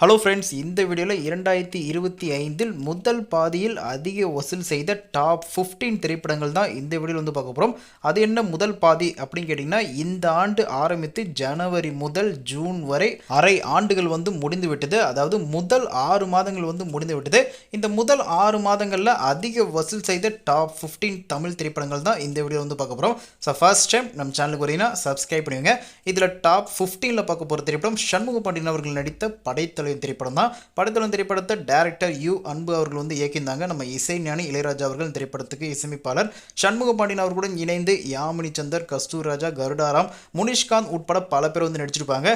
Hello friends இந்த வீடியோவில் இரண்டாயிரத்தி இருபத்தி ஐந்தில் முதல் பாதியில் அதிக வசூல் செய்த டாப் 15 திரைப்படங்கள் தான் இந்த வீடியோவில் வந்து பார்க்க போகிறோம் அது என்ன முதல் பாதி அப்படின்னு கேட்டிங்கன்னா இந்த ஆண்டு ஆரம்பித்து ஜனவரி முதல் ஜூன் வரை அரை ஆண்டுகள் வந்து முடிந்து விட்டது. அதாவது முதல் ஆறு மாதங்கள் வந்து முடிந்து விட்டது. இந்த முதல் ஆறு மாதங்களில் அதிக வசூல் செய்த டாப் 15 தமிழ் திரைப்படங்கள் தான் இந்த வீடியோ வந்து பார்க்க போகிறோம் ஸோ ஃபர்ஸ்ட் டைம் நம்ம சேனலுக்கு வரீங்கன்னா சப்ஸ்கிரைப் பண்ணுவீங்க இதில் டாப் 15ல பார்க்க போகிற திரைப்படம் சண்முக பாண்டியன் அவர்கள் நடித்த படைத்தலை படைத்தலைவன் திரைப்படம் தான். படைத்தலைவன் திரைப்படத்தை டேரக்டர் யு அன்பு அவர்கள் வந்து இயக்கியிருந்தாங்க. நம்ம இசை ஞானி இளையராஜா அவர்கள் திரைப்படத்துக்கு இசையமைப்பாளர். சண்முக பாண்டியன் அவர்களுடன் இணைந்து யாமினி சந்தர் கஸ்தூர்ராஜா கருடாராம் முனிஷ்காந்த் உட்பட பல பேர் வந்து நடிச்சிருப்பாங்க.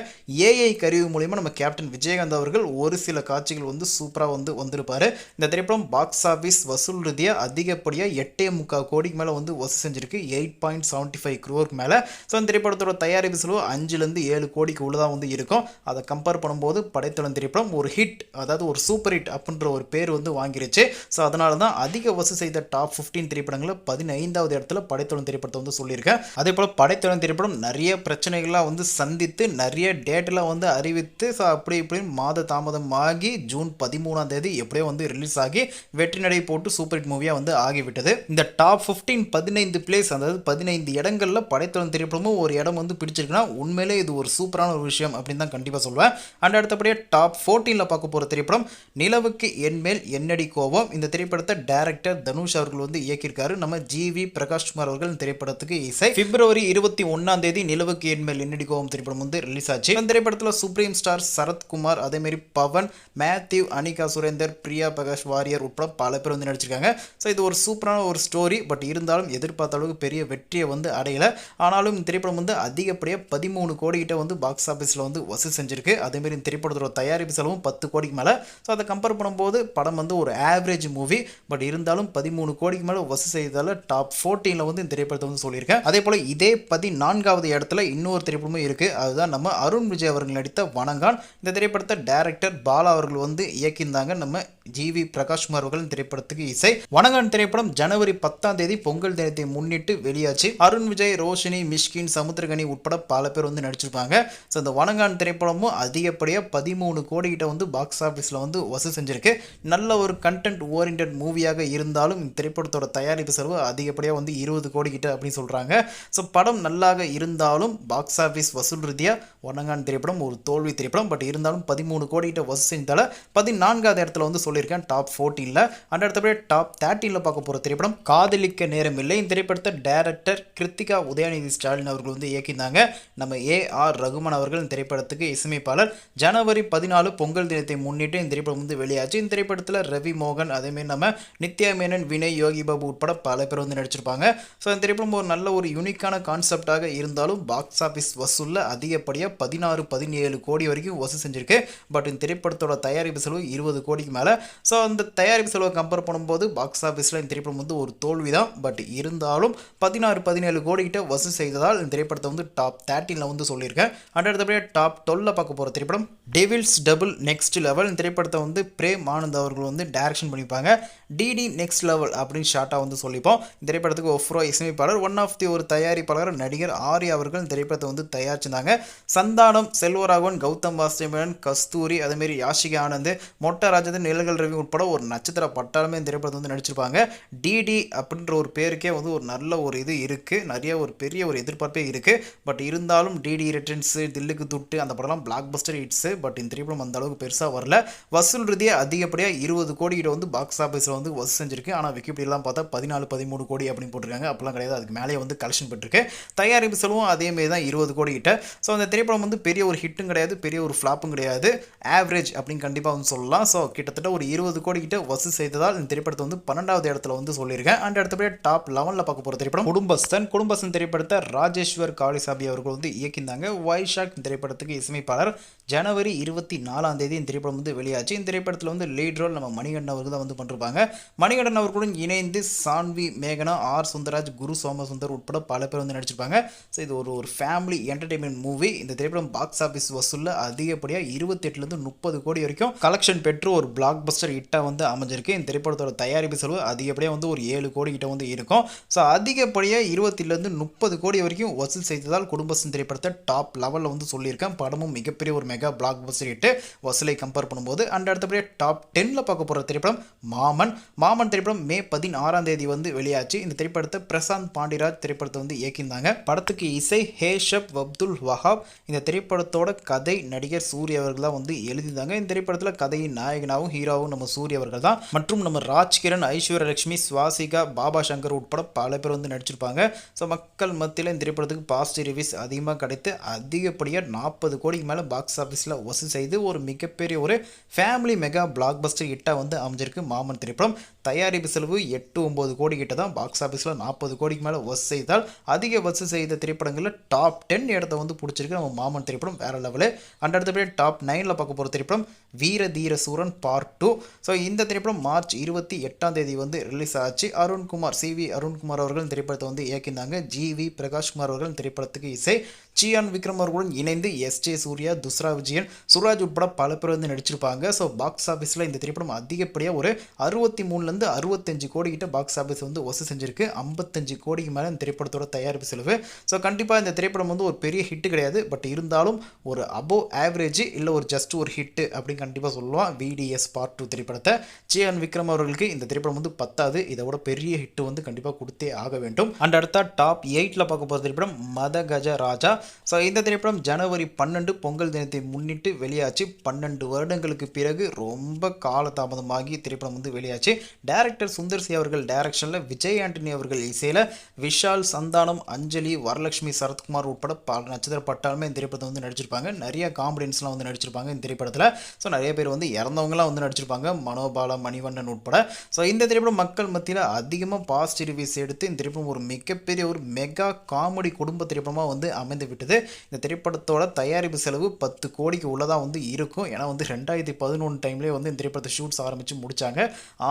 ஏஐ கருவி மூலியமா நம்ம கேப்டன் விஜயகாந்த் அவர்கள் ஒரு சில காட்சிகள் வந்து சூப்பராக வந்து வந்திருப்பார். இந்த திரைப்படம் பாக்ஸ் ஆஃபீஸ் வசூல் ரீதியாக அதிகப்படியாக எட்டே முக்கால் கோடிக்கு மேலே வந்து வசூல் செஞ்சிருக்கு. எயிட் பாயிண்ட் செவன்ட்டி ஃபைவ் க்ரோருக்கு மேலே. ஸோ இந்த திரைப்படத்தோட தயாரிப்பு செலவு அஞ்சுலேருந்து ஏழு கோடிக்கு உள்ளதாக வந்து இருக்கும். அதை கம்பேர் பண்ணும்போது படைத்தளம் திரைப்படம் ஒரு ஹிட் அதாவது ஒரு சூப்பர் ஹிட் அப்படின்ற ஒரு பேர் வந்து வாங்கிருச்சு. ஸோ அதனால தான் அதிக வசூல் செய்த டாப் 15 திரைப்படங்களில் பதினைந்தாவது இடத்துல படைத்தளம் திரைப்படத்தை வந்து சொல்லியிருக்கேன். அதே போல் படைத்தளம் திரைப்படம் நிறைய பிரச்சனைகள்லாம் வந்து சந்தித்து நிறைய டேட்டெல்லாம் வந்து அறிவித்து ஸோ அப்படி இப்படின்னு மாத தாமதமாகி ஜூன் பதிமூணாம் தேதி எப்படியோ வந்து ரிலீஸ் ஆகி வெற்றி நடை போட்டு சூப்பர் ஹிட் மூவியாக வந்து ஆகிவிட்டது. இந்த டாப் 15 பதினைந்து பிளேஸ் அதாவது பதினைந்து இடங்களில் படைத்தளம் திரைப்படமும் ஒரு இடம் வந்து பிடிச்சிருக்குன்னா உண்மையிலே இது ஒரு சூப்பரான ஒரு விஷயம் அப்படின்னு தான் கண்டிப்பாக சொல்லுவேன் அண்ட் அடுத்தபடியே டாப் ஃபோர்டீனில் பார்க்க போகிற திரைப்படம் நிலவுக்கு என்மேல் என்னடி கோபம்? இந்த திரைப்படத்தை டைரக்டர் தனுஷ் அவர்கள் வந்து இயக்கியிருக்காரு. நம்ம ஜிவி வி பிரகாஷ்குமார் அவர்கள் இந்த திரைப்படத்துக்கு இசை. பிப்ரவரி இருபத்தி ஒன்றாம் தேதி நிலவுக்கு என்மேல் என்னடி கோவம் திரைப்படம் வந்து ரிலீஸ் ஆச்சு. இந்த திரைப்படத்தில் சுப்ரீம் ஸ்டார் சரத்குமார் அதேமாரி பவன் மேத்யூ அனிகா சுரேந்தர் பிரியா பிரகாஷ் வாரியர் உட்பட பல பேர் வந்து நடிச்சிருக்காங்க. ஸோ இது ஒரு சூப்பரான ஒரு ஸ்டோரி பட் இருந்தாலும் எதிர்பார்த்த அளவுக்கு பெரிய வெற்றியை வந்து அடையல. ஆனாலும் இந்த திரைப்படம் வந்து அதிகப்படியாக பதிமூணு கோடி கிட்ட வந்து பாக்ஸ் ஆஃபீஸில் வந்து வசூல் செஞ்சிருக்கு. அதேமாரி இந்த திரைப்படத்தோட தயாரிப்பு செலவும் பத்து கோடிக்கு மேலே. ஸோ அதை கம்பேர் பண்ணும்போது படம் வந்து ஒரு ஆவரேஜ் மூவி பட் இருந்தாலும் பதிமூணு கோடிக்கு மேலே வசூல் செய்ததால் டாப் ஃபோர்டீனில் வந்து இந்த திரைப்படத்தை வந்து சொல்லியிருக்கேன். அதே போல் இதே பதினான்காவது இடத்துல இன்னொரு திரைப்படமும் இருக்குது அதுதான் நம்ம அருண் விஜய் அவர்கள் நடித்த வணங்கான். இந்த திரைப்படத்தை டேரக்டர் பாலா அவர்கள் வந்து இயக்கியிருந்தாங்க. நம்ம ஜிவி பிரகாஷ்குமார் அவர்கள் திரைப்படத்துக்கு இசை. வணங்கான் திரைப்படம் ஜனவரி பத்தாம் தேதி பொங்கல் தினத்தை முன்னிட்டு வெளியாச்சு. அருண் விஜய் ரோஷினி மிஷ்கின் சமுத்திரகனி உட்பட பல பேர் வந்து நடிச்சிருப்பாங்க. ஸோ இந்த வணங்கான் திரைப்படமும் அதிகப்படியாக பதிமூணு கோடி கிட்ட வந்து பாக்ஸ் ஆஃபீஸில் வந்து வசூல் செஞ்சிருக்கு. நல்ல ஒரு கண்டென்ட் ஓரியன்ட் மூவியாக இருந்தாலும் இந்த திரைப்படத்தோட தயாரிப்பு செலவு அதிகப்படியாக வந்து இருபது கோடி கிட்ட அப்படின்னு சொல்கிறாங்க ஸோ படம் நல்லாக இருந்தாலும் பாக்ஸ் ஆஃபீஸ் வசூல் ரீதியாக வணங்கான் திரைப்படம் ஒரு தோல்வி திரைப்படம். பட் இருந்தாலும் பதிமூணு கோடி கிட்ட வசூல் செஞ்சதால் பதினான்காவது இடத்துல வந்து சொல்லியிருக்கேன். டாப் ஃபோர்டீனில் அண்ட் அடுத்தபடி டாப் தேர்ட்டீனில் பார்க்க போகிற திரைப்படம் காதலிக்க நேரம் இல்லை. இந்த திரைப்படத்தை டைரக்டர் கிருத்திகா உதயநிதி ஸ்டாலின் அவர்கள் வந்து இயக்கியிருந்தாங்க. நம்ம ஏ ஆர் ரகுமன் அவர்கள் இந்த திரைப்படத்துக்கு இசையமைப்பாளர். ஜனவரி பதினாலு பொங்கல் தினத்தை முன்னிட்டு இந்த திரைப்படம் வந்து வெளியாச்சு. இந்த திரைப்படத்தில் ரவி மோகன் அதேமாரி நம்ம நித்யா மேனன் வினய் யோகி பாபு உட்பட பல பேர் வந்து நடிச்சிருப்பாங்க. ஸோ இந்த திரைப்படம் ஒரு நல்ல ஒரு யூனிக்கான கான்செப்டாக இருந்தாலும் பாக்ஸ் ஆஃபீஸ் வசூலில் அதிகப்படியாக பதினாறு பதினேழு கோடி வரைக்கும் வசூல் செஞ்சிருக்கு. பட் இந்த திரைப்படத்தோட தயாரிப்பு செலவு இருபது கோடிக்கு மேலே. ஸோ அந்த தயாரிப்பு செலவை கம்பேர் பண்ணும்போது பாக்ஸ் ஆஃபீஸில் இந்த திரைப்படம் வந்து ஒரு தோல்வி தான் பட் இருந்தாலும் பதினாறு பதினேழு கோடிக்கிட்ட வசூல் செய்ததால் இந்த திரைப்படத்தை வந்து டாப் தேர்ட்டினில் வந்து சொல்லியிருக்கேன். அண்ட் அடுத்தபடியாக டாப் டுவெல்ல பார்க்க போகிற திரைப்படம் டெவில்ஸ் டபுள் நெக்ஸ்ட் லெவல் இந்த திரைப்படத்தை வந்து பிரேம் ஆனந்த் அவர்கள் வந்து டைரக்ஷன் பண்ணியிருப்பாங்க. டிடி நெக்ஸ்ட் லெவல் அப்படின்னு ஷார்ட்டாக வந்து சொல்லிப்போம். இந்த திரைப்படத்துக்கு ஒஃப்ரோ இசையமைப்பாளர் ஒன் ஆஃப் தி ஒரு தயாரிப்பாளர் நடிகர் ஆர்யா அவர்கள் இந்த திரைப்படத்தை வந்து தயாரிச்சிருந்தாங்க. சந்தானம் செல்வராகவன் கௌதம் வாசுதேவன் கஸ்தூரி அதேமாரி யாஷிகா ஆனந்த் மொட்டை ராஜதன் நிலகல் ரவி உட்பட ஒரு நட்சத்திர பட்டாளமே இந்த திரைப்படத்தை வந்து நடிச்சிருப்பாங்க. டிடி அப்படின்ற ஒரு பேருக்கே வந்து ஒரு நல்ல ஒரு இது இருக்குது நிறைய ஒரு பெரிய ஒரு எதிர்பார்ப்பே இருக்குது பட் இருந்தாலும் டிடி ரிட்டர்ன்ஸு தில்லுக்கு துட்டு அந்த படம்லாம் பிளாக் பஸ்டர் ஹிட்ஸு பட் இந்த திரைப்படம் அந்த அளவுக்கு பெருசாக வரல. வசூல் ரீதியாக அதிகப்படியாக இருபது கோடி கிட்ட வந்து பாக்ஸ் ஆஃபீஸில் வந்து வசூல் செஞ்சிருக்கு. ஆனால் விக்கிபீடியெல்லாம் பார்த்தா பதினாலு பதிமூணு கோடி அப்படின்னு போட்டிருக்காங்க. அப்படிலாம் கிடையாது. அதுக்கு மேலே வந்து கலெக்ஷன் பெற்றிருக்கு. தயாரிப்பு செலவும் அதேமாரி தான் இருபது கோடி கிட்ட. ஸோ அந்த திரைப்படம் வந்து பெரிய ஒரு ஹிட்டும் கிடையாது. பெரிய ஒரு ஃப்ளாப்பும் கிடையாது. ஆவரேஜ் அப்படின்னு கண்டிப்பாக வந்து சொல்லலாம். ஸோ கிட்டத்தட்ட ஒரு இருபது கோடி கிட்ட வசூல் செய்ததால் இந்த திரைப்படத்தை வந்து பன்னெண்டாவது இடத்துல வந்து சொல்லியிருக்கேன். அண்ட் அடுத்தபடியாக டாப் லெவனில் பார்க்க போகிற திரைப்படம் குடும்பஸ்தன். குடும்பஸ்தன் திரைப்படத்தை ராஜேஸ்வர் காளிசாபி அவர்கள் வந்து இயக்கியிருந்தாங்க. வைஷாக் இந்த திரைப்படத்துக்கு இசையமைப்பாளர். ஜனவரி இருபத்தி நாலாம் தேதி இந்த திரைப்படம் வந்து வெளியாச்சு. இந்த திரைப்படத்தில் வந்து லீட் ரோல் நம்ம மணிகண்டன் அவர்கள் தான் வந்து பண்ணிருப்பாங்க. மணிகண்டன் அவர்களுடன் இணைந்து சான்வி மேகனா ஆர் சுந்தராஜ் குரு சோமசுந்தர் உட்பட பல பேர் வந்து நடிச்சிருப்பாங்க. ஸோ இது ஒரு ஒரு ஃபேமிலி என்டர்டைன்மெண்ட் மூவி இந்த திரைப்படம் பாக்ஸ் ஆஃபீஸ் வசூலில் அதிகப்படியாக இருபத்தெட்டுலேருந்து முப்பது கோடி வரைக்கும் கலெக்ஷன் பெற்று ஒரு பிளாக் பிளாக்பஸ்டர் ஹிட்டாக வந்து அமைஞ்சிருக்கு. இந்த திரைப்படத்தோட தயாரிப்பு செலவு அதிகப்படியாக வந்து ஒரு ஏழு கோடி கிட்ட வந்து இருக்கும். ஸோ அதிகப்படியாக இருபத்திலேருந்து முப்பது கோடி வரைக்கும் வசூல் செய்ததால் குடும்பசன் திரைப்படத்தை டாப் லெவலில் வந்து சொல்லியிருக்கேன். படமும் மிகப்பெரிய ஒரு மெகா பிளாக் பஸ்டர் ஹிட்டு வசூலை கம்பேர் பண்ணும்போது அண்ட் அடுத்தபடியாக டாப் டென்னில் பார்க்க போகிற திரைப்படம் மாமன். மாமன் திரைப்படம் மே பதினாறாம் தேதி வந்து வெளியாச்சு. இந்த திரைப்படத்தை பிரசாந்த் பாண்டிராஜ் திரைப்படத்தை வந்து இயக்கியிருந்தாங்க. படத்துக்கு இசை ஹேஷப் அப்துல் வஹாப். இந்த திரைப்படத்தோட கதை நடிகர் சூரிய அவர்கள் தான் வந்து எழுதியிருந்தாங்க. இந்த திரைப்படத்தில் கதையின் நாயகனாகவும் ஹீரோவும் நம்ம சூரிய அவர்கள் தான் மற்றும் நம்ம ராஜ்கிரண் ஐஸ்வர்யலட்சுமி சுவாசிகா பாபா சங்கர் உட்பட பல பேர் வந்து நடிச்சிருப்பாங்க. ஸோ மக்கள் மத்தியில் இந்த திரைப்படத்துக்கு பாசிட்டிவ் ரிவ்யூஸ் அதிகமாக கிடைத்து அதிகப்படியாக நாற்பது கோடிக்கு மேலே பாக்ஸ் ஆஃபீஸில் வசூல் செய்து ஒரு மிகப்பெரிய ஒரு ஃபேமிலி மெகா பிளாக் பஸ்டர் ஹிட்டாக வந்து அமைஞ்சிருக்கு மாமன் திரைப்படம். தயாரிப்பு செலவு எட்டு ஒம்பது கோடி கிட்ட தான் பாக்ஸ் ஆஃபீஸில் நாற்பது கோடிக்கு மேலே வசூல் செய்தால் அதிக வசூல் செய்த திரைப்படங்களில் டாப் டென் இடத்த வந்து பிடிச்சிருக்கு நம்ம மாமன் திரைப்படம் வேறு லெவலு அண்ட் அடுத்தபடி டாப் நைனில் பார்க்க போகிற திரைப்படம் வீர தீர சூரன் பார்ட் டூ ஸோ இந்த திரைப்படம் மார்ச் இருபத்தி எட்டாம் தேதி வந்து ரிலீஸ் ஆச்சு. அருண்குமார் சி வி அருண்குமார் அவர்கள் திரைப்படத்தை வந்து இயக்கியிருந்தாங்க ஜி வி பிரகாஷ்குமார் அவர்கள் திரைப்படத்துக்கு இசை. சியான் விக்ரம் அவர்களுடன் இணைந்து எஸ் ஜே சூர்யா துஸ்ரா விஜயன் சுராஜ் உட்பட பல பேர் வந்து நடிச்சிருப்பாங்க. ஸோ பாக்ஸ் ஆஃபீஸில் இந்த திரைப்படம் அதிகப்படியாக ஒரு அறுபத்தி மூணுலேருந்து வந்து அறுபத்தஞ்சு கோடி கிட்ட பாக்ஸ் ஆஃபீஸ் வந்து ஒசு செஞ்சிருக்கு. ஐம்பத்தஞ்சு கோடிக்கு மேலே இந்த திரைப்படத்தோட தயாரிப்பு செலவு. ஸோ கண்டிப்பாக இந்த திரைப்படம் வந்து ஒரு பெரிய ஹிட் கிடையாது. பட் இருந்தாலும் ஒரு அபோவ் ஆவரேஜ் இல்லை ஒரு ஜஸ்ட் ஒரு ஹிட்டு அப்படின்னு கண்டிப்பாக சொல்லலாம். விடிஎஸ் பார்ட் டூ திரைப்படத்தை. ஜேஎன் விக்ரம் அவர்களுக்கு இந்த திரைப்படம் வந்து பத்தாது. இதை விட பெரிய ஹிட் வந்து கண்டிப்பாக கொடுத்தே ஆக வேண்டும். அண்ட் அடுத்த டாப் எயிட்டில் பார்க்க போகிற திரைப்படம் மத கஜ ராஜா. ஸோ இந்த திரைப்படம் ஜனவரி பன்னெண்டு பொங்கல் தினத்தை முன்னிட்டு வெளியாச்சு. பன்னெண்டு வருடங்களுக்கு பிறகு ரொம்ப காலதாமதமாகி திரைப்படம் வந்து வெளியாச்சு. டேரக்டர் சுந்தர் சி அவர்கள் டைரக்ஷனில் விஜய் ஆண்டனி அவர்கள் இசையில் விஷால் சந்தானம் அஞ்சலி வரலட்சுமி சரத்குமார் உட்பட பல நட்சத்திர பட்டாலுமே இந்த திரைப்படத்தை வந்து நடிச்சிருப்பாங்க. நிறைய காமெடியன்ஸ்லாம் வந்து நடிச்சிருப்பாங்க இந்த திரைப்படத்தில். ஸோ நிறைய பேர் வந்து இறந்தவங்களாம் வந்து நடிச்சிருப்பாங்க. மனோபாலா மணிவண்ணன் உட்பட. ஸோ இந்த திரைப்படம் மக்கள் மத்தியில் அதிகமாக பாசிட்டிவ் ரிவ்யூஸ் எடுத்து இந்த திரைப்படம் ஒரு மிகப்பெரிய ஒரு மெகா காமெடி குடும்ப திரைப்படமாக வந்து அமைந்து விட்டது. இந்த திரைப்படத்தோட தயாரிப்பு செலவு பத்து கோடிக்கு உள்ளதாக வந்து இருக்கும். ஏன்னா வந்து ரெண்டாயிரத்தி பதினொன்று டைம்லேயே வந்து இந்த திரைப்படத்தை ஷூட்ஸ் ஆரம்பித்து முடித்தாங்க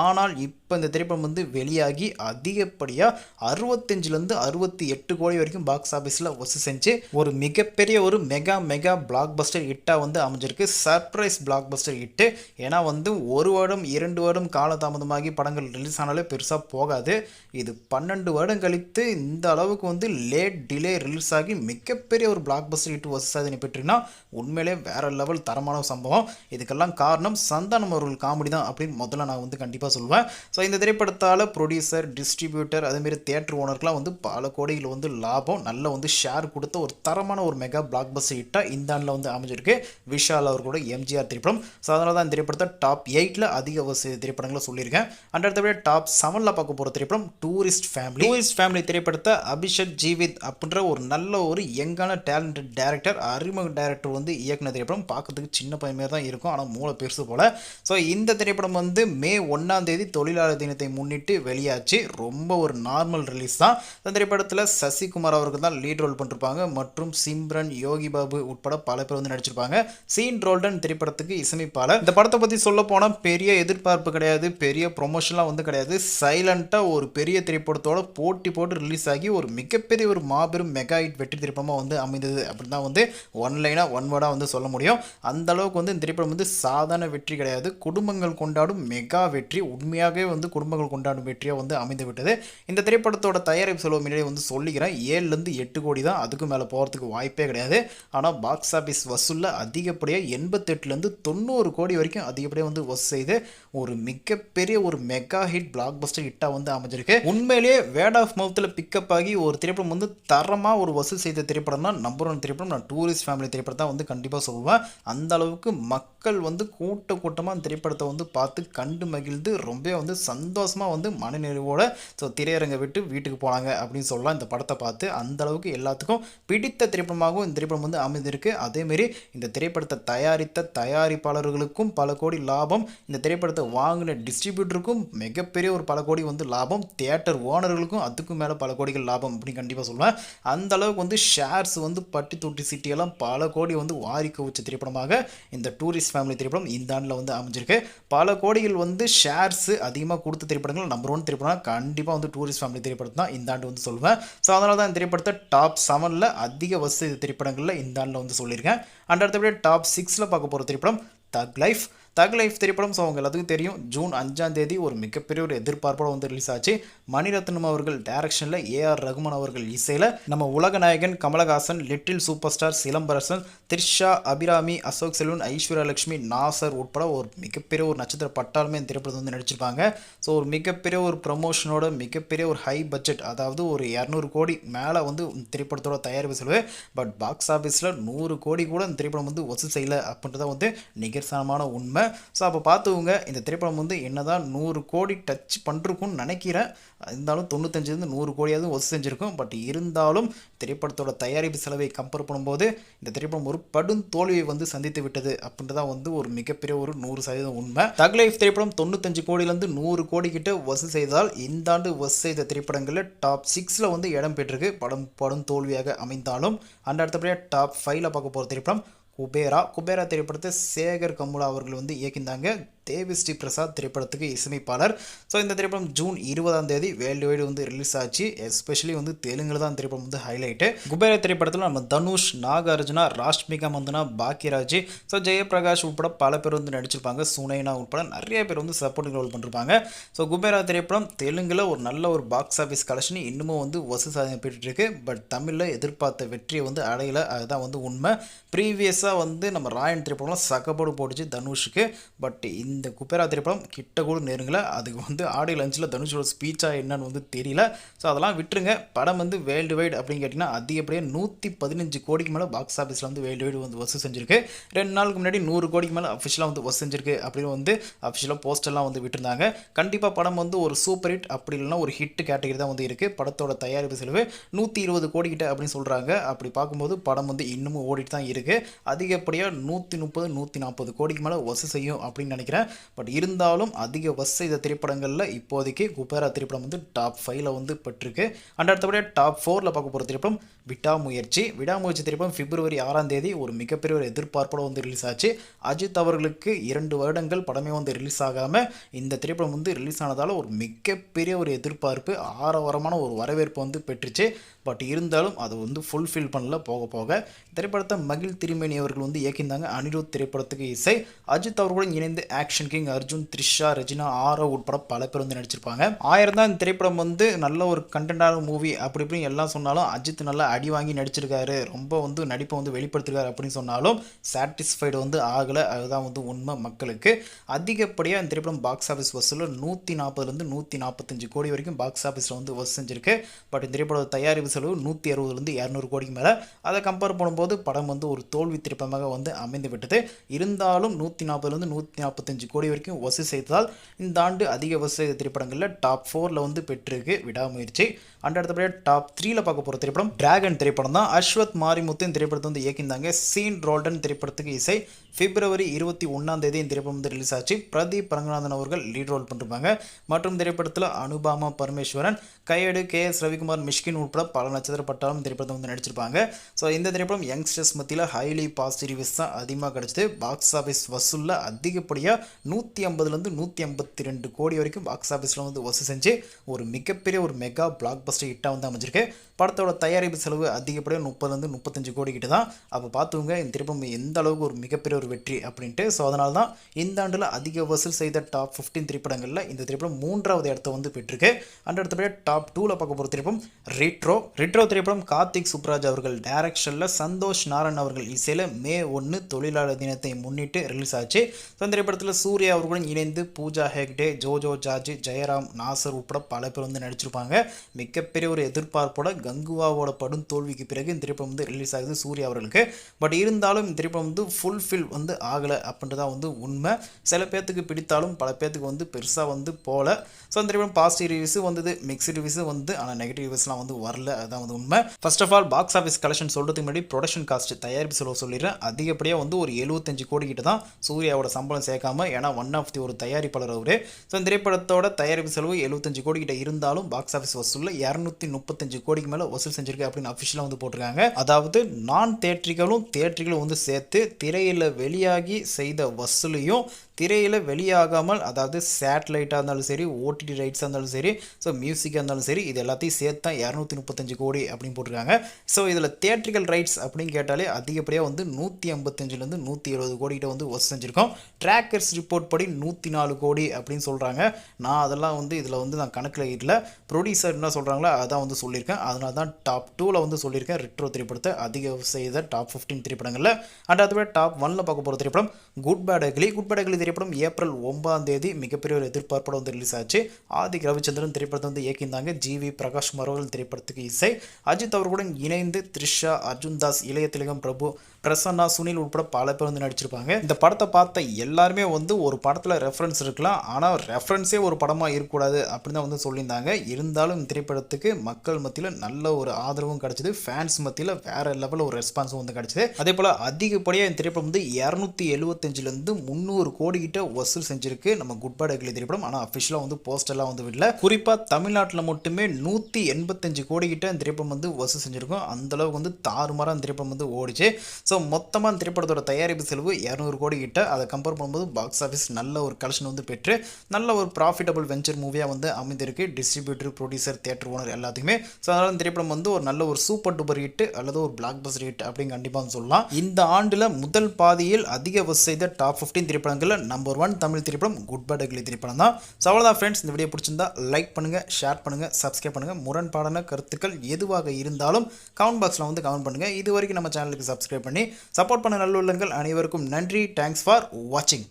ஆனால் இப்போ இந்த திரைப்படம் வந்து வெளியாகி அதிகப்படியாக அறுபத்தஞ்சிலேருந்து அறுபத்தி எட்டு கோடி வரைக்கும் பாக்ஸ் ஆஃபீஸில் வசூல் செஞ்சு ஒரு மிகப்பெரிய ஒரு மெகா மெகா பிளாக் பஸ்டர் ஹிட்டாக வந்து அமைஞ்சிருக்கு. சர்ப்ரைஸ் பிளாக் பஸ்டர் ஹிட்டு ஏன்னா வந்து ஒரு வருடம் இரண்டு வருடம் காலதாமதமாகி படங்கள் ரிலீஸ் ஆனாலே பெருசாக போகாது. இது பன்னெண்டு வருடம் கழித்து இந்த அளவுக்கு வந்து லேட் டிலே ரிலீஸ் ஆகி மிகப்பெரிய ஒரு பிளாக் பஸ்டர் ஹிட் வசூல் சாதனை பெற்றுனா உண்மையிலே வேற லெவல் தரமான சம்பவம். இதுக்கெல்லாம் காரணம் சந்தானம் அவர்கள் காமெடி தான் அப்படின்னு முதல்ல நான் வந்து கண்டிப்பாக சொல்லுவேன் ஸோ இந்த திரைப்படத்தால் ப்ரொடியூசர் டிஸ்ட்ரிபியூட்டர் அதேமாரி தேட்டர் ஓனர்க்கெலாம் வந்து பல கோடியில் வந்து லாபம் நல்ல வந்து ஷேர் கொடுத்த ஒரு தரமான ஒரு மெகா பிளாக் பஸ்டர் ஹிட்டாக இந்த ஆண்டில் வந்து அமைஞ்சிருக்கு. விஷால் அவர்களோட எம்ஜிஆர் திரைப்படம். ஸோ அதனால தான் இந்த திரைப்படத்தை டாப் எயிட்டில் அதிக திரைப்படங்களை சொல்லியிருக்கேன். அண்ட் அடுத்தபடி டாப் செவனில் பார்க்க போகிற திரைப்படம் டூரிஸ்ட் ஃபேமிலி டூரிஸ்ட் ஃபேமிலி திரைப்படத்தை அபிஷேக் ஜீவித் அப்படின்ற ஒரு நல்ல ஒரு யங்கான டேலண்டட் டேரக்டர் அறிமுக டேரக்டர் வந்து இயக்குன திரைப்படம். பார்க்கறதுக்கு சின்ன பையன் தான் இருக்கும் ஆனால் மூளை பெருசு போல். ஸோ இந்த திரைப்படம் வந்து மே ஒன்றாம் தேதி தொழிலாளர் தினத்தை முன்னிட்டு வெளியாச்சு. ரொம்ப ஒரு நார்மல் ரிலீஸ் தான். இந்த திரைப்படத்தில் சசிகுமார் அவர்கள் தான் லீட் ரோல் பண்ணிருப்பாங்க. மற்றும் சிம்ரன் யோகி பாபு உட்பட பல பேர் வந்து நடிச்சிருப்பாங்க. சீன் ரோல்டன் திரைப்படத்துக்கு இசையமைப்பாளர். இந்த படத்தை பற்றி சொல்ல போனால் பெரிய எதிர்பார்ப்பு கிடையாது. பெரிய ப்ரொமோஷன்லாம் வந்து கிடையாது. சைலண்ட்டாக ஒரு பெரிய திரைப்படத்தோட போட்டி போட்டு ரிலீஸ் ஆகி ஒரு மிகப்பெரிய ஒரு மாபெரும் மெகா ஹிட் வெற்றி திரைப்படமாக வந்து அமைந்தது அப்படின்னு தான் வந்து ஒன்லைனாக ஒன் வேர்டாக வந்து சொல்ல முடியும். அந்த அளவுக்கு வந்து இந்த திரைப்படம் வந்து சாதாரண வெற்றி கிடையாது. குடும்பங்கள் கொண்டாடும் மெகா வெற்றி. தனியாகவே வந்து குடும்பங்கள் கொண்டாடும் வெற்றியாக வந்து அமைந்து விட்டது இந்த திரைப்படத்தோட தயாரிப்பு செலவு முன்னாடி வந்து சொல்லிக்கிறேன். ஏழுலேருந்து எட்டு கோடி தான் அதுக்கு மேலே போகிறதுக்கு வாய்ப்பே கிடையாது. ஆனால் பாக்ஸ் ஆஃபீஸ் வசூலில் அதிகப்படியாக எண்பத்தெட்டுலேருந்து தொண்ணூறு கோடி வரைக்கும் அதிகப்படியாக வந்து வசூல் செய்து ஒரு மிகப்பெரிய ஒரு மெகா ஹிட் பிளாக் பஸ்டர் ஹிட்டாக வந்து அமைஞ்சிருக்கு. உண்மையிலேயே வேர்ட் ஆஃப் மவுத்தில் பிக்கப் ஆகி ஒரு திரைப்படம் வந்து தரமாக ஒரு வசூல் செய்த திரைப்படம் தான் நம்பர் ஒன் திரைப்படம். நான் டூரிஸ்ட் ஃபேமிலி திரைப்படம் தான் வந்து கண்டிப்பாக சொல்லுவேன். அந்த அளவுக்கு மக்கள் வந்து கூட்ட கூட்டமாக அந்த திரைப்படத்தை வந்து பார்த்து கண்டு மகிழ்ந்து ரொம்ப வந்து சந்தோஷமாக வந்து மனநிறைவோட ஸோ திரையரங்கை விட்டு வீட்டுக்கு போனாங்க அப்படின்னு சொல்லலாம். இந்த படத்தை பார்த்து அந்த அளவுக்கு எல்லாத்துக்கும் பிடித்த திரைப்படமாகவும் இந்த திரைப்படம் வந்து அமைந்திருக்கு. அதேமாரி இந்த திரைப்படத்தை தயாரித்த தயாரிப்பாளர்களுக்கும் பல கோடி லாபம். இந்த திரைப்படத்தை வாங்கின டிஸ்ட்ரிபியூட்டருக்கும் மிகப்பெரிய ஒரு பல கோடி வந்து லாபம். தியேட்டர் ஓனர்களுக்கும் அதுக்கும் மேலே பல கோடிகள் லாபம் அப்படின்னு கண்டிப்பாக சொல்லுவேன். அந்த அளவுக்கு வந்து ஷேர்ஸ் வந்து பட்டி தொட்டி சிட்டியெல்லாம் பல கோடி வந்து வாரி குவிச்ச திரைப்படமாக இந்த டூரிஸ்ட் ஃபேமிலி திரைப்படம் இந்த ஆண்டில் வந்து அமைஞ்சிருக்கு. பல கோடிகள் வந்து ஷேர்ஸு ஷேர்ஸ் அதிகமாக கொடுத்த திரைப்படங்கள் நம்பர் ஒன் திரைப்படம் கண்டிப்பாக வந்து டூரிஸ்ட் ஃபேமிலி திரைப்படம் தான் இந்த ஆண்டு வந்து சொல்லுவேன். ஸோ அதனால தான் இந்த திரைப்படத்தை டாப் செவனில் அதிக வசதி திரைப்படங்களில் இந்த ஆண்டில் வந்து சொல்லியிருக்கேன். அண்ட் அடுத்தபடி டாப் சிக்ஸில் பார்க்க போகிற திரைப்படம் தக் லைஃப் தக் லைஃப் திரைப்படம் ஸோ அவங்க எல்லாத்துக்கும் தெரியும். ஜூன் அஞ்சாம் தேதி ஒரு மிகப்பெரிய ஒரு எதிர்பார்ப்போட வந்து ரிலீஸ் ஆச்சு. மணிரத்னம் அவர்கள் டைரக்ஷனில் ஏஆர் ரகுமான் அவர்கள் இசையில் நம்ம உலக நாயகன் Kamal Haasan little super star Silambarasan Trisha Abhirami Ashok Selvan Aishwarya Lakshmi Nassar உட்பட ஒரு மிகப்பெரிய ஒரு நட்சத்திர பட்டாலுமே இந்த திரைப்படத்தை வந்து நடிச்சிருப்பாங்க. ஸோ ஒரு மிகப்பெரிய ஒரு ப்ரமோஷனோட மிகப்பெரிய ஒரு ஹை பட்ஜெட் அதாவது ஒரு இரநூறு கோடி மேலே வந்து திரைப்படத்தோட தயாரிப்பு செலவு. பட் பாக்ஸ் ஆஃபீஸில் நூறு கோடி கூட இந்த திரைப்படம் வந்து வசூல் செய்யலை அப்படின்றத வந்து நிகர்சனமான உண்மை. ஸோ அப்போ பார்த்துவங்க இந்த திரைப்படம் வந்து என்னதான் நூறு கோடி டச் பண்ணிருக்கும்னு நினைக்கிறேன். இருந்தாலும் தொண்ணூத்தஞ்சுலேருந்து நூறு கோடியாவது ஒசு செஞ்சுருக்கும். பட் இருந்தாலும் திரைப்படத்தோட தயாரிப்பு செலவை கம்பேர் பண்ணும்போது இந்த திரைப்படம் ஒரு படும் தோல்வியை வந்து சந்தித்து விட்டது அப்படின்றதான் வந்து ஒரு மிகப்பெரிய ஒரு நூறு சதவீதம் உண்மை. தக் லைஃப் திரைப்படம் தொண்ணூத்தஞ்சு கோடியிலேருந்து நூறு கோடி கிட்ட வசூல் செய்தால் இந்த ஆண்டு வசூல் செய்த திரைப்படங்களில் டாப் சிக்ஸில் வந்து இடம் பெற்றிருக்கு. படம் படும் தோல்வியாக அமைந்தாலும் அண்ட் அடுத்தபடியாக டாப் ஃபைவ்ல பார்க்க போகிற திரைப்படம் குபேரா குபேரா திரைப்படத்தை சேகர் கமுலா அவர்கள் வந்து இயக்கியிருந்தாங்க தேவி ஸ்ரீ பிரசாத் திரைப்படத்துக்கு இசையமைப்பாளர். ஸோ இந்த திரைப்படம் ஜூன் இருபதாம் தேதி வேர்ல்டு வைடு வந்து ரிலீஸ் ஆச்சு. எஸ்பெஷலி வந்து தெலுங்குல தான் திரைப்படம் வந்து ஹைலைட்டு குபேர திரைப்படத்தில் நம்ம தனுஷ் நாகார்ஜுனா ராஷ்மிகா மந்தனா பாக்கியராஜ். ஸோ ஜெயபிரகாஷ் உட்பட பல பேர் வந்து நடிச்சிருப்பாங்க. சுனைனா உட்பட நிறைய பேர் வந்து சப்போர்ட்டிங் ரோல் பண்ணிருப்பாங்க. ஸோ குபேரா திரைப்படம் தெலுங்குல ஒரு நல்ல ஒரு பாக்ஸ் ஆஃபீஸ் கலெக்ஷன் இன்னமும் வந்து வசூல் சாதனை பெற்றுட்டு இருக்கு பட் தமிழில் எதிர்பார்த்த வெற்றியை வந்து அடையலை. அதுதான் வந்து உண்மை. ப்ரீவியஸாக வந்து நம்ம ராயன் திரைப்படம்லாம் சக்கப்போடு போட்டுச்சு தனுஷுக்கு. பட் இந்த இந்த குபேரா திரைப்படம் கிட்ட கூட நெருங்கல. அதுக்கு வந்து ஆடியோ லஞ்சில் தனுஷோட ஸ்பீச்சாக என்னன்னு வந்து தெரியல. ஸோ அதெல்லாம் விட்டுருங்க. படம் வந்து வேர்ல்டு வைடு அப்படின்னு கேட்டிங்கன்னா அதிகப்படியாக நூற்றி பதினஞ்சு கோடிக்கு மேலே பாக்ஸ் ஆஃபீஸில் வந்து வேர்ல்டு வைடு வந்து வசூல் செஞ்சிருக்கு. ரெண்டு நாளுக்கு முன்னாடி நூறு கோடிக்கு மேலே அஃபிஷியலாக வந்து வசூல் செஞ்சிருக்கு அப்படின்னு வந்து அஃபிஷியலாக போஸ்டர்லாம் வந்து விட்டுருந்தாங்க. கண்டிப்பாக படம் வந்து ஒரு சூப்பர் ஹிட் அப்படி இல்லைனா ஒரு ஹிட் கேட்டகரி தான் வந்து இருக்குது படத்தோட தயாரிப்பு செலவு நூற்றி இருபது கோடி கிட்ட அப்படின்னு சொல்கிறாங்க அப்படி பார்க்கும்போது படம் வந்து இன்னமும் ஓடிட்டு தான் இருக்குது அதிகப்படியாக நூற்றி முப்பது நூற்றி நாற்பது கோடிக்கு மேலே வசூல் செய்யும் அப்படின்னு நினைக்கிறேன். பட் இருந்தாலும் அதிக வசூல் திரைப்படங்களில் இப்போதைக்கு குபேரா திரைப்படம் வந்து டாப் ஃபைவ்ல வந்து பெற்றிருக்கு. அண்ட் அடுத்தபடியாக டாப் ஃபோரில் பார்க்க போகிற திரைப்படம் விடாமுயற்சி. விடாமுயற்சி திரைப்படம் பிப்ரவரி ஆறாம் தேதி ஒரு மிகப்பெரிய ஒரு எதிர்பார்ப்போடு வந்து ரிலீஸ் ஆச்சு. அஜித் அவர்களுக்கு இரண்டு வருடங்கள் படமே வந்து ரிலீஸ் ஆகாமல் இந்த திரைப்படம் வந்து ரிலீஸ் ஆனதால் ஒரு மிகப்பெரிய ஒரு எதிர்பார்ப்பு ஆரவாரமான ஒரு வரவேற்பு வந்து பெற்றுச்சு. பட் இருந்தாலும் அதை வந்து ஃபுல்ஃபில் பண்ணல போக போக. திரைப்படத்தை மகிழ் திருமேனி அவர்கள் வந்து இயக்கியிருந்தாங்க. அனிருத் திரைப்படத்துக்கு இசை. அஜித் அவர்களுடன் இணைந்து ஆக்ஷன் கிங் அர்ஜுன் த்ரிஷா ரெஜினா ஆரோ உட்பட பல பேர் வந்து நடிச்சிருப்பாங்க. ஆயிரம் தான் இந்த திரைப்படம் வந்து நல்ல ஒரு கண்டென்டான மூவி அப்படி இப்படின்னு எல்லாம் சொன்னாலும் அஜித் நல்லா அடி வாங்கி நடிச்சிருக்காரு. ரொம்ப வந்து நடிப்பை வந்து வெளிப்படுத்திருக்காரு அப்படின்னு சொன்னாலும் சாட்டிஸ்ஃபைடு வந்து ஆகலை. அதுதான் வந்து உண்மை மக்களுக்கு. அதிகப்படியாக இந்த திரைப்படம் பாக்ஸ் ஆஃபீஸ் வசூலில் நூற்றி நாற்பதுலேருந்து நூற்றி நாற்பத்தஞ்சு கோடி வரைக்கும் பாக்ஸ் ஆஃபீஸில் வந்து வசூல் செஞ்சிருக்கு. பட் இந்த திரைப்பட தயாரிப்பு செலவு நூற்றி அறுபதுலேருந்து இரநூறு கோடிக்கு மேலே. அதை கம்பேர் பண்ணும்போது படம் வந்து ஒரு தோல்வி திருப்பமாக வந்து அமைந்து விட்டது. இருந்தாலும் நூற்றி நாற்பதுலேருந்து நூற்றி நாற்பத்தஞ்சு கோடி வரைக்கும் வசூல் செய்ததால் இந்த ஆண்டு அதிக வசூல் செய்த திரைப்படங்களில் டாப் ஃபோரில் வந்து பெற்றிருக்கு விடாமுயற்சி. அண்ட் அடுத்தபடியாக டாப் த்ரீல பார்க்க போகிற திரைப்படம் டிராகன் திரைப்படம் தான். அஸ்வத் மாரிமுத்தின் திரைப்படத்தை வந்து இயக்கியிருந்தாங்க. சீன் ரோல்டன் திரைப்படத்துக்கு இசை. பிப்ரவரி இருபத்தி ஒன்றாம் தேதி இந்த திரைப்படம் வந்து ரிலீஸ் ஆச்சு. பிரதீப் ரங்கநாதன் அவர்கள் லீட் ரோல் பண்ணிருப்பாங்க. மற்றும் திரைப்படத்தில் அனுபாமா பரமேஸ்வரன் கையடு கே எஸ் ரவிக்குமார் மிஷ்கின் உட்பட பல நட்சத்திர பட்டாலும் திரைப்படத்தை வந்து நடிச்சிருப்பாங்க. ஸோ இந்த திரைப்படம் யங்ஸ்டர்ஸ் மத்தியில் ஹைலி பாசிட்டிவ் ரிவ்யூஸ் தான் அதிகமாக கிடச்சிது. பாக்ஸ் ஆஃபீஸ் வசூலில் அதிகப்படியாக நூற்றி ஐம்பதுலேருந்து நூற்றி ஐம்பத்தி ரெண்டு கோடி வரைக்கும் பாக்ஸ் ஆஃபீஸில் வந்து வசூல் செஞ்சு ஒரு மிகப்பெரிய ஒரு மெகா பிளாக் பஸ்டர் ஹிட்டாக வந்து அமைஞ்சிருக்கு. படத்தோட தயாரிப்பு செலவு அதிகப்படியாக முப்பதுலேருந்து முப்பத்தஞ்சு கோடி கிட்ட தான். அப்போ பார்த்துவங்க இந்த திரைப்படம் எந்த அளவுக்கு ஒரு மிகப்பெரிய ஒரு வெற்றி அப்படின்ட்டு. ஸோ அதனால தான் இந்த ஆண்டில் அதிக வசூல் செய்த டாப் ஃபிஃப்டீன் திரைப்படங்களில் இந்த திரைப்படம் மூன்றாவது இடத்த வந்து பெற்றிருக்கு. அண்ட் அடுத்தபடியாக டாப் டூவில் பார்க்க போகிற திரைப்படம் ரீட்ரோ ரிட்ரோ திரைப்படம் கார்த்திக் சுப்ராஜ் அவர்கள் டைரக்ஷனில் சந்தோஷ் நாராயண் அவர்கள் இசையில் மே ஒன்று தொழிலாளர் தினத்தை முன்னிட்டு ரிலீஸ் ஆச்சு. ஸோ இந்த திரைப்படத்தில் சூர்யா அவர்களுடன் இணைந்து பூஜா ஹெக்டே ஜோஜோ ஜார்ஜ் ஜெயராம் நாசர் உட்பட பல பேர் வந்து நடிச்சிருப்பாங்க. மிகப்பெரிய ஒரு எதிர்பார்ப்போட கங்குவாவோட படும் தோல்விக்கு பிறகு இந்த திரைப்படம் வந்து ரிலீஸ் ஆகுது சூர்யா அவர்களுக்கு. பட் இருந்தாலும் இந்த திரைப்படம் வந்து ஃபுல்ஃபில் வந்து ஆகலை அப்படின்றதா வந்து உண்மை. சில பேர்த்துக்கு பிடித்தாலும் பல பேர்த்துக்கு வந்து பெருசாக வந்து போகல ஸோ அந்த திரைப்படம் பாசிட்டிவ் ரிவ்யூஸும் வந்தது மிக்ஸ்டு ரிவ்யூஸும் வந்து ஆனால் நெகட்டிவ் ரிவ்யூஸ்லாம் வந்து வரல. அதுதான் வந்து உண்மை. First of all box office collection சொல்கிறதுக்கு முன்னாடி ப்ரொடக்ஷன் காஸ்ட் தயாரிப்பு செலவு சொல்லிடுறேன். அதிகப்படியாக வந்து ஒரு எழுபத்தஞ்சு கோடி கிட்ட தான் சூர்யாவோட சம்பளம் சேர்க்காம ஏன்னா ஒன் ஆஃப் தி ஒரு தயாரிப்பாளர் அவர். ஸோ இந்த திரைப்படத்தோட தயாரிப்பு செலவு எழுபத்தஞ்சு கோடி கிட்ட இருந்தாலும் பாக்ஸ் ஆஃபீஸ் வசூலில் இரநூத்தி முப்பத்தஞ்சு கோடிக்கு மேலே வசூல் செஞ்சிருக்கு அப்படின்னு அஃபிஷியலாக வந்து போட்டிருக்காங்க. அதாவது நான் தேட்டரிகளும் தேட்டரிகளும் வந்து சேர்த்து திரையில் வெளியாகி செய்த வசூலையும் திரையில் வெளியாகாமல் அதாவது சேட்டலைட்டாக இருந்தாலும் சரி ஓடிடி ரைட்ஸாக இருந்தாலும் சரி ஸோ மியூசிக்காக இருந்தாலும் சரி இது எல்லாத்தையும் சேர்த்து தான் இரநூத்தி முப்பத்தஞ்சு கோடி அப்படின்னு போட்டிருக்காங்க. ஸோ இதில் தியேட்ரிக்கல் ரைட்ஸ் அப்படின்னு கேட்டாலே அதிகப்படியாக வந்து நூற்றி ஐம்பத்தஞ்சிலேருந்து நூற்றி எழுபது கோடிகிட்ட வந்து வசூல் செஞ்சுருக்கோம் ட்ராக்கர்ஸ் ரிப்போர்ட் படி நூற்றி நாலு கோடி அப்படின்னு சொல்கிறாங்க நான் அதெல்லாம் வந்து இதில் வந்து நான் கணக்கில் இல்லை. ப்ரொடியூசர் என்ன சொல்கிறாங்களோ அதான் வந்து சொல்லியிருக்கேன். அதனால தான் டாப் டூவில் வந்து சொல்லியிருக்கேன். ரெட்ரோ திரைப்படத்தை அதிக செய்த டாப் ஃபிஃப்டீன் திரைப்படங்களில். அண்ட் அதுவே டாப் ஒனில் பார்க்க போகிற திரைப்படம் good bad ugly good bad ugly திரைப்படம் ஏப்ரல் ஒன்பதாம் தேதி மிகப்பெரிய ஒரு எதிர்பார்ப்போட வந்து ரிலீஸ் ஆச்சு. ஆதிக் ரவிச்சந்திரன் திரைப்படத்தை வந்து இயக்கியிருந்தாங்க. ஜிவி பிரகாஷ் மரோகல் திரைப்படத்துக்கு இசை. அஜித் அவர்களுடன் இணைந்து த்ரிஷா அர்ஜுன் தாஸ் இளைய திலகம் பிரபு பிரசன்னா சுனில் உட்பட பல பேர் வந்து நடிச்சிருப்பாங்க. இந்த படத்தை பார்த்த எல்லாருமே வந்து ஒரு படத்தில் ரெஃபரன்ஸ் இருக்கலாம். ஆனால் ரெஃபரன்ஸே ஒரு படமாக இருக்கக்கூடாது அப்படின்னு தான் வந்து சொல்லியிருந்தாங்க. இருந்தாலும் இந்த திரைப்படத்துக்கு மக்கள் மத்தியில் நல்ல ஒரு ஆதரவும் கிடச்சிது. ஃபேன்ஸ் மத்தியில் வேற லெவலில் ஒரு ரெஸ்பான்ஸும் வந்து கிடச்சிது. அதே போல் அதிகப்படியாக இந்த திரைப்படம் வந்து இரநூத்தி எழுபத்தஞ்சிலேருந்து முந்நூறு கோடி கோடிக்கிட்ட வசூல் செஞ்சிருக்கு. நம்ம குட் பேட் அகிலி திரைப்படம் ஆனால் அஃபிஷியலாக வந்து போஸ்டர்லாம் வந்து விடல. குறிப்பாக தமிழ்நாட்டில் மட்டுமே நூற்றி எண்பத்தஞ்சு கோடிக்கிட்ட இந்த திரைப்படம் வந்து வசூல் செஞ்சிருக்கும். அந்தளவுக்கு வந்து தாறுமாறாக அந்த திரைப்படம் வந்து ஓடிச்சு. ஸோ மொத்தமாக அந்த திரைப்படத்தோட தயாரிப்பு செலவு இரநூறு கோடி கிட்ட அதை கம்பேர் பண்ணும்போது பாக்ஸ் ஆஃபீஸ் நல்ல ஒரு கலெக்ஷன் வந்து பெற்று நல்ல ஒரு ப்ராஃபிட்டபிள் வெஞ்சர் மூவியாக வந்து அமைந்திருக்கு. டிஸ்ட்ரிபியூட்டர் ப்ரொடியூசர் தேட்டர் ஓனர் எல்லாத்துக்குமே. ஸோ அதனால் இந்த திரைப்படம் வந்து ஒரு நல்ல ஒரு சூப்பர் டூப்பர் ஹிட் அல்லது ஒரு பிளாக் பஸ்டர் ஹிட் அப்படின்னு கண்டிப்பாக சொல்லலாம். இந்த ஆண்டில் முதல் பாதியில் அதிக வசூல் செய்த டாப் ஃபிஃப்டீன் திரைப்படங்களில் நம்பர் ஒன் தமிழ் திரைப்படம் குட் பேட் அக்லி திரைப்படம் தான். ஸோ அவ்வளோதான் ஃப்ரெண்ட்ஸ் இந்த வீடியோ பிடிச்சிருந்தா லைக் பண்ணுங்கள் ஷேர் பண்ணுங்கள் சப்ஸ்கிரைப் பண்ணுங்கள் முரண்பாடான கருத்துக்கள் எதுவாக இருந்தாலும் கமெண்ட் பாக்ஸில் வந்து கமெண்ட் பண்ணுங்கள் இது வரைக்கும் நம்ம சேனலுக்கு சப்ஸ்கிரைப் பண்ணி சப்போர்ட் பண்ண நல்லுள்ளங்கள் அனைவருக்கும் நன்றி. தேங்க்ஸ் ஃபார் வாட்சிங்